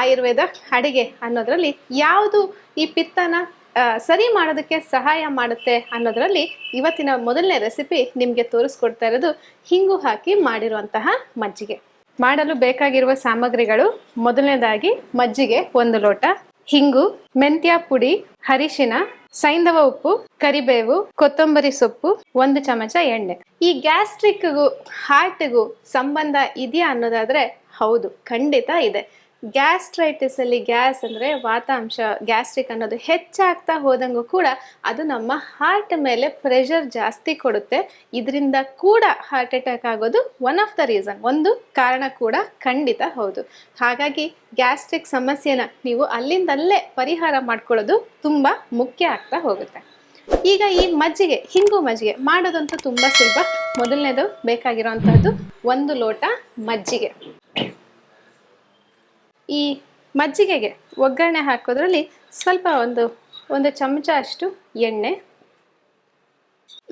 ಆಯುರ್ವೇದ ಅಡಿಗೆ ಅನ್ನೋದ್ರಲ್ಲಿ ಯಾವುದು ಈ ಪಿತ್ತನ ಸರಿ ಮಾಡೋದಕ್ಕೆ ಸಹಾಯ ಮಾಡುತ್ತೆ ಅನ್ನೋದ್ರಲ್ಲಿ ಇವತ್ತಿನ ಮೊದಲನೇ ರೆಸಿಪಿ ನಿಮಗೆ ತೋರಿಸ್ಕೊಡ್ತಾ ಇರೋದು ಹಿಂಗು ಹಾಕಿ ಮಾಡಿರುವಂತಹ ಮಜ್ಜಿಗೆ. ಮಾಡಲು ಬೇಕಾಗಿರುವ ಸಾಮಗ್ರಿಗಳು ಮೊದಲನೇದಾಗಿ ಮಜ್ಜಿಗೆ ಒಂದು ಲೋಟ, ಹಿಂಗು, ಮೆಂತ್ಯ ಪುಡಿ, ಅರಿಶಿನ ಸೈಂಧವ ಉಪ್ಪು, ಕರಿಬೇವು, ಕೊತ್ತಂಬರಿ ಸೊಪ್ಪು, ಒಂದು ಚಮಚ ಎಣ್ಣೆ. ಈ ಗ್ಯಾಸ್ಟ್ರಿಕ್ಗೂ ಹಾರ್ಟ್ಗೂ ಸಂಬಂಧ ಇದೆಯಾ ಅನ್ನೋದಾದ್ರೆ ಹೌದು, ಖಂಡಿತ ಇದೆ. ಗ್ಯಾಸ್ಟ್ರೈಟಿಸ್ ಅಲ್ಲಿ ಗ್ಯಾಸ್ ಅಂದ್ರೆ ವಾತಾಂಶ, ಗ್ಯಾಸ್ಟ್ರಿಕ್ ಅನ್ನೋದು ಹೆಚ್ಚಾಗ್ತಾ ಹೋದಂಗೂ ಕೂಡ ಅದು ನಮ್ಮ ಹಾರ್ಟ್ ಮೇಲೆ ಪ್ರೆಷರ್ ಜಾಸ್ತಿ ಕೊಡುತ್ತೆ. ಇದರಿಂದ ಕೂಡ ಹಾರ್ಟ್ ಅಟ್ಯಾಕ್ ಆಗೋದು ಒನ್ ಆಫ್ ದ ರೀಸನ್ ಒಂದು ಕಾರಣ ಕೂಡ ಖಂಡಿತ ಹೌದು. ಹಾಗಾಗಿ ಗ್ಯಾಸ್ಟ್ರಿಕ್ ಸಮಸ್ಯೆನ ನೀವು ಅಲ್ಲಿಂದಲ್ಲೇ ಪರಿಹಾರ ಮಾಡ್ಕೊಳ್ಳೋದು ತುಂಬಾ ಮುಖ್ಯ ಆಗ್ತಾ ಹೋಗುತ್ತೆ. ಈಗ ಈ ಮಜ್ಜಿಗೆ, ಹಿಂಗು ಮಜ್ಜಿಗೆ ಮಾಡೋದಂತೂ ತುಂಬಾ ಸುಲಭ. ಮೊದಲನೇದು ಬೇಕಾಗಿರೋವಂಥದ್ದು ಒಂದು ಲೋಟ ಮಜ್ಜಿಗೆ. ಈ ಮಜ್ಜಿಗೆಗೆ ಒಗ್ಗರಣೆ ಹಾಕೋದ್ರಲ್ಲಿ ಸ್ವಲ್ಪ ಒಂದು ಒಂದು ಚಮಚ ಅಷ್ಟು ಎಣ್ಣೆ.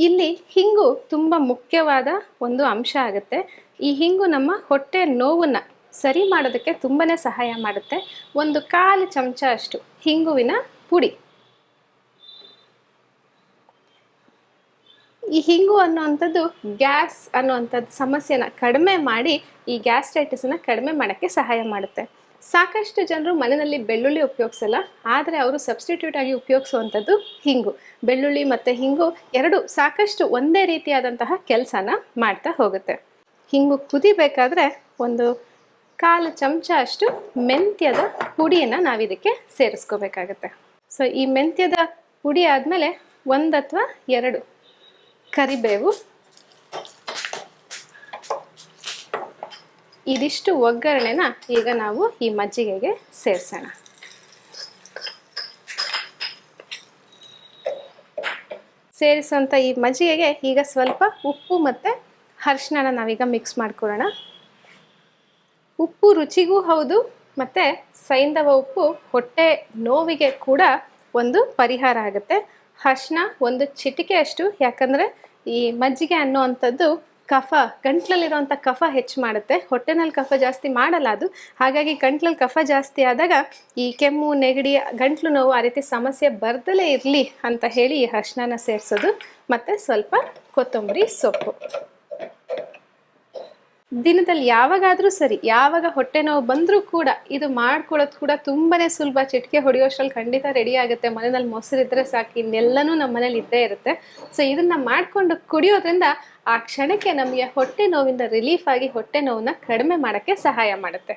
ಇಲ್ಲಿ ಹಿಂಗು ತುಂಬ ಮುಖ್ಯವಾದ ಒಂದು ಅಂಶ ಆಗುತ್ತೆ. ಈ ಹಿಂಗು ನಮ್ಮ ಹೊಟ್ಟೆ ನೋವನ್ನು ಸರಿ ಮಾಡೋದಕ್ಕೆ ತುಂಬಾ ಸಹಾಯ ಮಾಡುತ್ತೆ. ಒಂದು ಕಾಲು ಚಮಚ ಅಷ್ಟು ಹಿಂಗುವಿನ ಪುಡಿ. ಈ ಹಿಂಗು ಅನ್ನುವಂಥದ್ದು ಗ್ಯಾಸ್ ಅನ್ನುವಂಥದ್ದು ಸಮಸ್ಯೆನ ಕಡಿಮೆ ಮಾಡಿ ಈ ಗ್ಯಾಸ್ಟ್ರೈಟಿಸನ್ನ ಕಡಿಮೆ ಮಾಡೋಕ್ಕೆ ಸಹಾಯ ಮಾಡುತ್ತೆ. ಸಾಕಷ್ಟು ಜನರು ಮನೆಯಲ್ಲಿ ಬೆಳ್ಳುಳ್ಳಿ ಉಪಯೋಗಿಸಲ್ಲ, ಆದರೆ ಅವರು ಸಬ್ಸ್ಟಿಟ್ಯೂಟ್ ಆಗಿ ಉಪಯೋಗಿಸುವಂಥದ್ದು ಹಿಂಗು. ಬೆಳ್ಳುಳ್ಳಿ ಮತ್ತು ಹಿಂಗು ಎರಡು ಸಾಕಷ್ಟು ಒಂದೇ ರೀತಿಯಾದಂತಹ ಕೆಲಸನ ಮಾಡ್ತಾ ಹೋಗುತ್ತೆ. ಹಿಂಗು ಕುದಿಬೇಕಾದ್ರೆ ಒಂದು ಕಾಲು ಚಮಚ ಅಷ್ಟು ಮೆಂತ್ಯದ ಪುಡಿಯನ್ನು ನಾವಿದಕ್ಕೆ ಸೇರಿಸ್ಕೋಬೇಕಾಗತ್ತೆ. ಸೊ ಈ ಮೆಂತ್ಯದ ಪುಡಿ ಆದಮೇಲೆ ಒಂದು ಅಥವಾ ಎರಡು ಕರಿಬೇವು ಇದಿಷ್ಟು ಒಗ್ಗರಣೆನ ಈಗ ನಾವು ಈ ಮಜ್ಜಿಗೆಗೆ ಸೇರಿಸೋಣ. ಸೇರಿಸುವಂಥ ಈ ಮಜ್ಜಿಗೆಗೆ ಈಗ ಸ್ವಲ್ಪ ಉಪ್ಪು ಮತ್ತು ಅರಿಶಿನ ನಾವೀಗ ಮಿಕ್ಸ್ ಮಾಡ್ಕೊಳ್ಳೋಣ. ಉಪ್ಪು ರುಚಿಗೂ ಹೌದು ಮತ್ತು ಸೈಂಧವ ಉಪ್ಪು ಹೊಟ್ಟೆ ನೋವಿಗೆ ಕೂಡ ಒಂದು ಪರಿಹಾರ ಆಗುತ್ತೆ. ಅರಿಶಿನ ಒಂದು ಚಿಟಿಕೆ ಅಷ್ಟು ಯಾಕಂದರೆ ಈ ಮಜ್ಜಿಗೆ ಅನ್ನುವಂಥದ್ದು ಕಫ ಗಂಟ್ಲಲ್ಲಿರುವಂಥ ಕಫ ಹೆಚ್ಚು ಮಾಡುತ್ತೆ. ಹೊಟ್ಟೆನಲ್ಲಿ ಕಫ ಜಾಸ್ತಿ ಮಾಡಲ್ಲ ಅದು. ಹಾಗಾಗಿ ಗಂಟ್ಲಲ್ಲಿ ಕಫ ಜಾಸ್ತಿ ಆದಾಗ ಈ ಕೆಮ್ಮು, ನೆಗಡಿ, ಗಂಟ್ಲು ನೋವು ಆ ರೀತಿ ಸಮಸ್ಯೆ ಬರ್ದಲೇ ಇರಲಿ ಅಂತ ಹೇಳಿ ಈ ಅರಿಶಿನ ಸೇರಿಸೋದು. ಮತ್ತು ಸ್ವಲ್ಪ ಕೊತ್ತಂಬರಿ ಸೊಪ್ಪು. ದಿನದಲ್ಲಿ ಯಾವಾಗಾದ್ರೂ ಸರಿ, ಯಾವಾಗ ಹೊಟ್ಟೆ ನೋವು ಬಂದರೂ ಕೂಡ ಇದು ಮಾಡ್ಕೊಳ್ಳೋದು ಕೂಡ ತುಂಬಾನೇ ಸುಲಭ. ಚಿಟಿಕೆ ಹೊಡೆಯೋಷ್ಟ್ರಲ್ಲಿ ಖಂಡಿತ ರೆಡಿ ಆಗುತ್ತೆ. ಮನೆಯಲ್ಲಿ ಮೊಸರಿದ್ರೆ ಸಾಕು, ಇನ್ನೆಲ್ಲನೂ ನಮ್ಮ ಮನೇಲಿ ಇದ್ದೇ ಇರುತ್ತೆ. ಸೊ ಇದನ್ನ ಮಾಡ್ಕೊಂಡು ಕುಡಿಯೋದ್ರಿಂದ ಆ ಕ್ಷಣಕ್ಕೆ ನಮಗೆ ಹೊಟ್ಟೆ ನೋವಿಂದ ರಿಲೀಫ್ ಆಗಿ ಹೊಟ್ಟೆ ನೋವನ್ನ ಕಡಿಮೆ ಮಾಡೋಕ್ಕೆ ಸಹಾಯ ಮಾಡುತ್ತೆ.